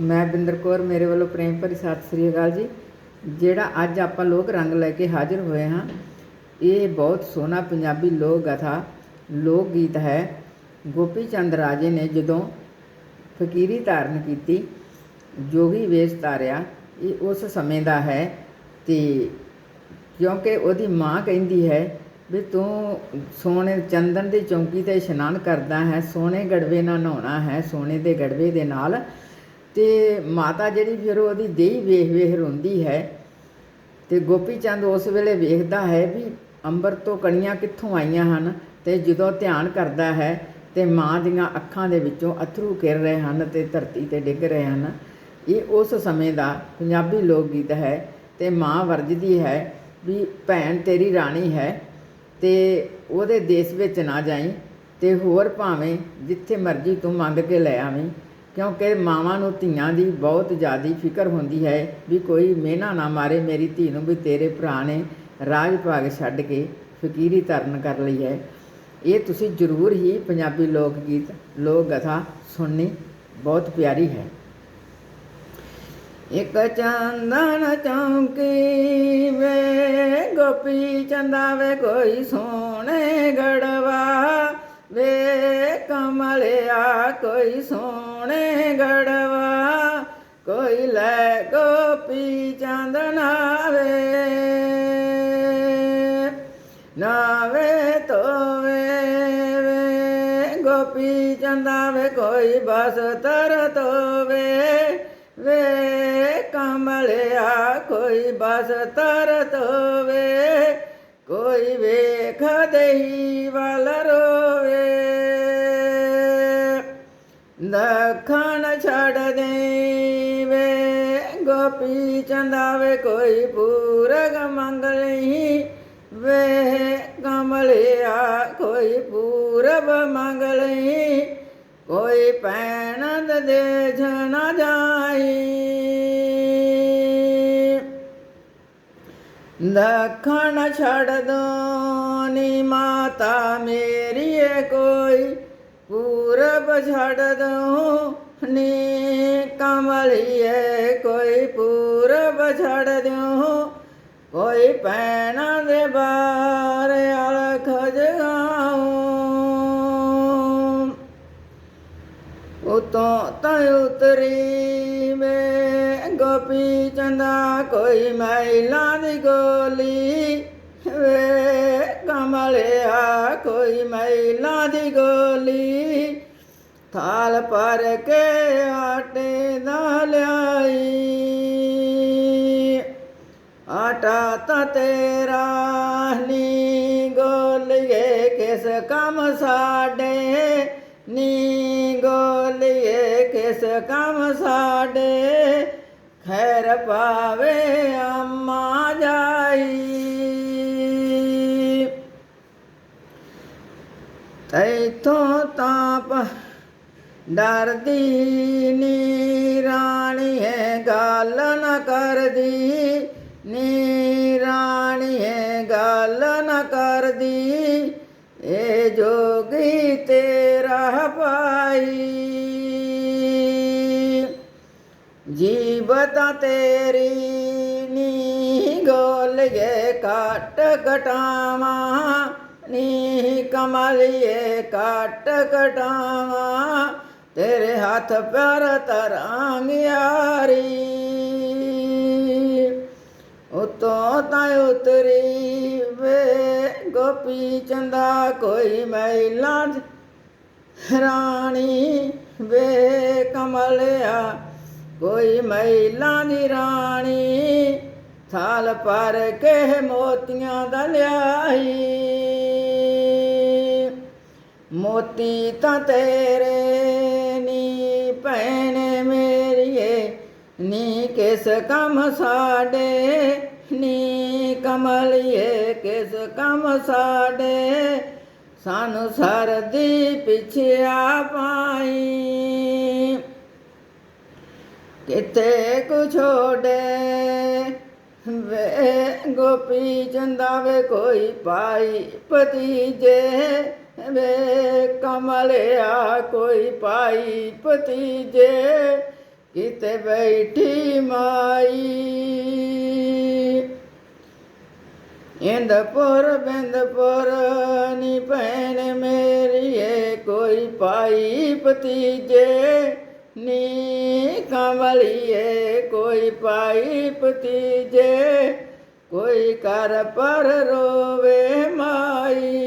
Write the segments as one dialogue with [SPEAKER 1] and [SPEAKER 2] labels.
[SPEAKER 1] ਮੈਂ ਬਿੰਦਰ ਕੌਰ, ਮੇਰੇ ਵੱਲੋਂ ਪ੍ਰੇਮ ਭਰੀ ਸਤਿ ਸ੍ਰੀ ਅਕਾਲ ਜੀ। ਜਿਹੜਾ ਅੱਜ ਆਪਾਂ ਲੋਕ ਰੰਗ ਲੈ ਕੇ ਹਾਜ਼ਰ ਹੋਏ ਹਾਂ, ਇਹ ਬਹੁਤ ਸੋਹਣਾ ਪੰਜਾਬੀ ਲੋਕ ਗਾਥਾ, ਲੋਕ ਗੀਤ ਹੈ। ਗੋਪੀ ਚੰਦ ਰਾਜੇ ਨੇ ਜਦੋਂ ਫਕੀਰੀ ਧਾਰਨ ਕੀਤੀ, ਜੋਗੀ ਵੇਸ਼ ਧਾਰਿਆ, ਇਹ ਉਸ ਸਮੇਂ ਦਾ ਹੈ ਤੇ ਕਿਉਂਕਿ ਉਹਦੀ ਮਾਂ ਕਹਿੰਦੀ ਹੈ ਵੀ ਤੂੰ ਸੋਨੇ ਚੰਦਨ ਦੀ ਚੌਂਕੀ ਤੇ ਇਸ਼ਨਾਨ ਕਰਦਾ ਹੈ ਸੋਨੇ ਗੜਵੇ ਨਾਲ ਨਹਾਉਣਾ ਹੈ ਸੋਨੇ ਦੇ ਗੜਵੇ ਦੇ ਨਾਲ ਤੇ ਮਾਤਾ ਜਿਹੜੀ ਫਿਰ ਉਹਦੀ ਦੇਹੀ ਵੇਖ ਵੇਖ ਰੋਂਦੀ ਹੈ ਤੇ ਗੋਪੀ ਚੰਦ ਉਸ ਵੇਲੇ ਵੇਖਦਾ ਹੈ ਵੀ ਅੰਬਰ ਤੋਂ ਕਣੀਆਂ ਕਿੱਥੋਂ ਆਈਆਂ ਹਨ ਤੇ ਜਦੋਂ ਧਿਆਨ ਕਰਦਾ ਹੈ ਤੇ ਮਾਂ ਦੀਆਂ ਅੱਖਾਂ ਦੇ ਵਿੱਚੋਂ ਅਥਰੂ ਘਿਰ ਰਹੇ ਹਨ ਤੇ ਧਰਤੀ ਤੇ ਡਿੱਗ ਰਹੇ ਹਨ। ਇਹ ਉਸ ਸਮੇਂ ਦਾ ਪੰਜਾਬੀ ਲੋਕ ਗੀਤ ਹੈ ਤੇ ਮਾਂ ਵਰਜਦੀ ਹੈ ਵੀ ਭੈਣ ਤੇਰੀ ਰਾਣੀ ਹੈ ਤੇ ਉਹਦੇ ਦੇਸ਼ ਵਿੱਚ ਨਾ ਜਾਈ ਤੇ ਹੋਰ ਭਾਵੇਂ ਜਿੱਥੇ ਮਰਜ਼ੀ ਤੂੰ ਮੰਗ ਕੇ ਲੈ ਆਵੇਂ। ਕਿਉਂਕਿ ਮਾਵਾਂ ਨੂੰ ਧੀਆਂ ਦੀ ਬਹੁਤ ਜ਼ਿਆਦਾ ਫਿਕਰ ਹੁੰਦੀ ਹੈ ਵੀ ਕੋਈ ਮਿਹਣਾ ਨਾ ਮਾਰੇ ਮੇਰੀ ਧੀ ਨੂੰ ਵੀ ਤੇਰੇ ਭਰਾ ਨੇ ਰਾਜ ਭਾਗ ਛੱਡ ਕੇ ਫਕੀਰੀ ਧਰਨ ਕਰ ਲਈ ਹੈ। ਇਹ ਤੁਸੀਂ ਜ਼ਰੂਰ ਹੀ ਪੰਜਾਬੀ ਲੋਕ ਗੀਤ, ਲੋਕ ਗਥਾ ਸੁਣਨੀ ਬਹੁਤ ਪਿਆਰੀ ਹੈ। ਇੱਕ ਚੰਦਨ ਚੌਂਕੀ ਵੇ, ਗੋਪੀ ਚੰਦਾ ਵੇ ਕੋਈ ਸੋਹਣੇ ਗੜਵਾ ਵੇ ਕਮਲਿਆ ਕੋਈ ਸੋਹਣੇ ਗੜਵਾ, ਕੋਈ ਲੈ ਗੋਪੀ ਚੰਦਨਾ ਵੇ ਨਾਵੇ ਤੋਵੇ ਵੇ, ਗੋਪੀ ਚੰਦਾ ਵੇ ਕੋਈ ਬਸ ਤਰ ਤੋਵੇ ਵੇ। ਕਮਲਿਆ ਕੋਈ ਬਸ ਤਰ ਤੋਵੇ ਕੋਈ ਵੇਖ ਦੇਹੀ ਵੱਲ ਰੋਵੇ। ਦੱਖਣ ਛੱਡ ਦੇ ਵੇ ਗੋਪੀ ਚੰਦਾਵੇ ਕੋਈ ਪੂਰਗ ਮੰਗਲੀ ਵੇ। ਕਮਲਿਆ ਕੋਈ ਪੂਰਬ ਮੰਗਲੀ ਕੋਈ ਪੈਣਦ ਦੇ ਨਾ ਜਾਈ। ਦੱਖਣ ਛੱਡ ਦੋ ਨੀ ਮਾਤਾ ਮੇਰੀਏ ਕੋਈ ਪੂਰਬ ਛੱਡ ਦੋ ਨੀ ਕਮਲੀਏ ਕੋਈ ਪੂਰਬ ਛੱਡ ਦਿਓ ਕੋਈ ਪੈਣਾ ਦੇ ਬਾਰ ਉਤੋਂ ਤਾਂ ਉਤਰੀ ਮੈਂ, ਗੋਪੀ ਚੰਦਾ ਕੋਈ ਮਹਿਲਾ ਦੀ ਗੋਲੀ। ਵੇ ਕਮਲਿਆ ਕੋਈ ਮਹਿਲਾ ਦੀ ਗੋਲੀ। ਥਾਲ ਪਰ ਕੇ ਆਟੇ ਦਾ ਲਿਆਈ। ਆਟਾ ਤਾਂ ਤੇਰਾ ਨੀ, ਗੋਲੀਏ ਕਿਸ ਕੰਮ ਸਾਡੇ ਨੀ। ਇਸ ਕੰਮ ਸਾਡੇ ਖੈਰ ਪਾਵੇ ਅੰਮਾ ਜਾਈ। ਤੈਥੋਂ ਤਾਪ ਡਰਦੀ ਨੀ ਰਾਣੀ ਹੈ, ਗੱਲ ਨ ਕਰਦੀ ਨੀ ਰਾਣੀ ਹੈ, ਗੱਲ ਨ ਕਰਦੀ। ਇਹ ਜੋਗੀ ਤੇਰਾ ਪਾਈ ਤਾਂ ਤੇਰੀ ਨੀ ਗੋਲਗੇ ਕਾਟ ਕਟਾਵਾ ਨੀ ਕਮਲਿਏ ਕਾਟ ਕਟਾਵਾ ਤੇਰੇ ਹੱਥ ਪੈਰ ਯਾਰੀ। ਉਤੋਂ ਤਾਂ ਉਤਰੀ ਵੇ ਗੋਪੀ ਚੰਦਾ ਕੋਈ ਮਹਿਲਾ ਰਾਣੀ ਵੇ ਕਮਲਿਆ ਕੋਈ ਮਹਿਲਾ ਦੀ ਰਾਣੀ, ਥਾਲ ਪਰ ਕੇ ਮੋਤੀਆਂ ਦਾ ਲਿਆਈ ਮੋਤੀ ਤਾਂ ਤੇਰੇ ਨੀ, ਭੈਣ ਮੇਰੀਏ, ਨੀ ਕਿਸ ਕੰਮ ਸਾਡੇ, ਨੀ ਕਮਲਿਏ, ਕਿਸ ਕੰਮ ਸਾਡੇ। ਸਾਨੂੰ ਸਰਦੀ ਪਿਛਿਆ ਪਾਈ। ਕਿਤੇ ਕੁ ਛੋੜੇ? ਵੇ ਗੋਪੀ ਚੰਦਾਵੇ ਕੋਈ ਪਾਈ ਭਤੀਜੇ। ਵੇ ਕਮਲਿਆ ਕੋਈ ਪਾਈ ਭਤੀਜੇ। ਕਿਤੇ ਬੈਠੀ ਮਾਈ। ਇੰਦਪੁਰ, ਬਿੰਦਪੁਰ ਨੀ ਭੈਣ ਮੇਰੀ ਮੇਰੀਏ, ਕੋਈ ਪਾਈ ਭਤੀਜੇ ਨੀ ਕਮਲੀਏ ਕੋਈ ਪਾਈ ਭਤੀਜੇ, ਕੋਈ ਕਰ ਪਰ ਰੋਵੇ ਮਾਈ।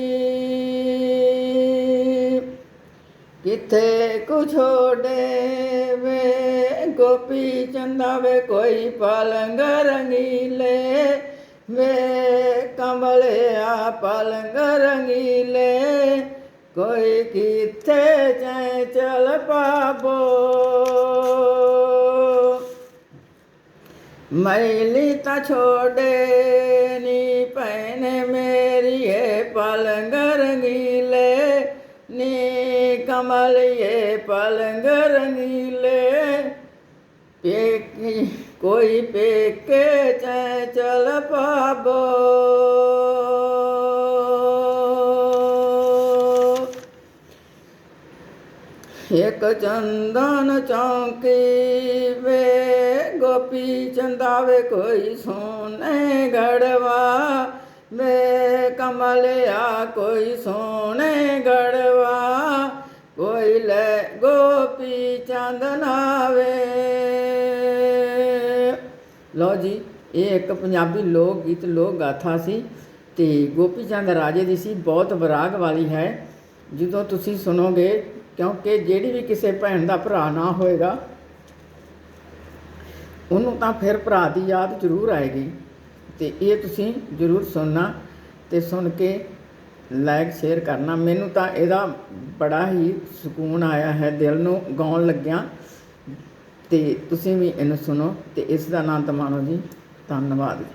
[SPEAKER 1] ਕਿਥੇ ਕੁ ਛੋੜੇ ਵੇ ਗੋਪੀ ਚੰਦਾ ਵੇ ਕੋਈ ਪਲੰਗ ਰੰਗੀਲੇ। ਵੇ ਕਮਲਿਆ ਪਲੰਗ ਰੰਗੀਲੇ। ਕੋਈ ਕਿਥੇ ਚੈ ਚਲ ਪਾਬੋ ਮੈਲੀ ਤਾਂ ਛੋੜੇ ਨੀ ਭੈਣ ਮੇਰੀਏ ਪਲੰਗ ਰੰਗੀਲੇ ਨੀ ਕਮਲਿਏ ਪਲੰਗ ਰੰਗੀਲੇ ਪੇਕੀ ਕੋਈ ਪੇਕੇ ਚੈ ਚਲ ਪਾਬੋ ਇੱਕ ਚੰਦਨ ਚੌਂਕੀ ਵੇ ਗੋਪੀ ਚੰਦਾਵੇ ਕੋਈ ਸੋਨੇ ਗੜਵਾ। ਵੇ ਕਮਲਿਆ ਕੋਈ ਸੋਨੇ ਗੜਵਾ। ਕੋਈ ਲੈ ਗੋਪੀ ਚੰਦਨਾਵੇ ਲਓ ਜੀ, ਇਹ ਇੱਕ ਪੰਜਾਬੀ ਲੋਕ ਗੀਤ, ਲੋਕ ਗਾਥਾ ਸੀ ਤੇ ਗੋਪੀ ਚੰਦ ਰਾਜੇ ਦੀ ਸੀ, ਬਹੁਤ ਵਿਰਾਗ ਵਾਲੀ ਹੈ। ਜਦੋਂ ਤੁਸੀਂ ਸੁਣੋਗੇ, ਕਿਉਂਕਿ ਜਿਹੜੀ ਵੀ ਕਿਸੇ ਭੈਣ ਦਾ ਭਰਾ ਨਾ ਹੋਏਗਾ ਉਹਨੂੰ ਤਾਂ ਫਿਰ ਭਰਾ ਦੀ ਯਾਦ ਜ਼ਰੂਰ ਆਏਗੀ ਤੇ ਇਹ ਤੁਸੀਂ ਜ਼ਰੂਰ ਸੁਣਨਾ ਤੇ ਸੁਣ ਕੇ ਲਾਈਕ ਸ਼ੇਅਰ ਕਰਨਾ। ਮੈਨੂੰ ਤਾਂ ਇਹਦਾ ਬੜਾ ਹੀ ਸਕੂਨ ਆਇਆ ਹੈ, ਦਿਲ ਨੂੰ ਗਾਉਣ ਲੱਗਿਆ। ਤੇ ਤੁਸੀਂ ਵੀ ਇਹਨੂੰ ਸੁਣੋ ਤੇ ਇਸ ਦਾ ਆਨੰਦ ਮਾਣੋ ਜੀ। ਧੰਨਵਾਦ। ਜੀ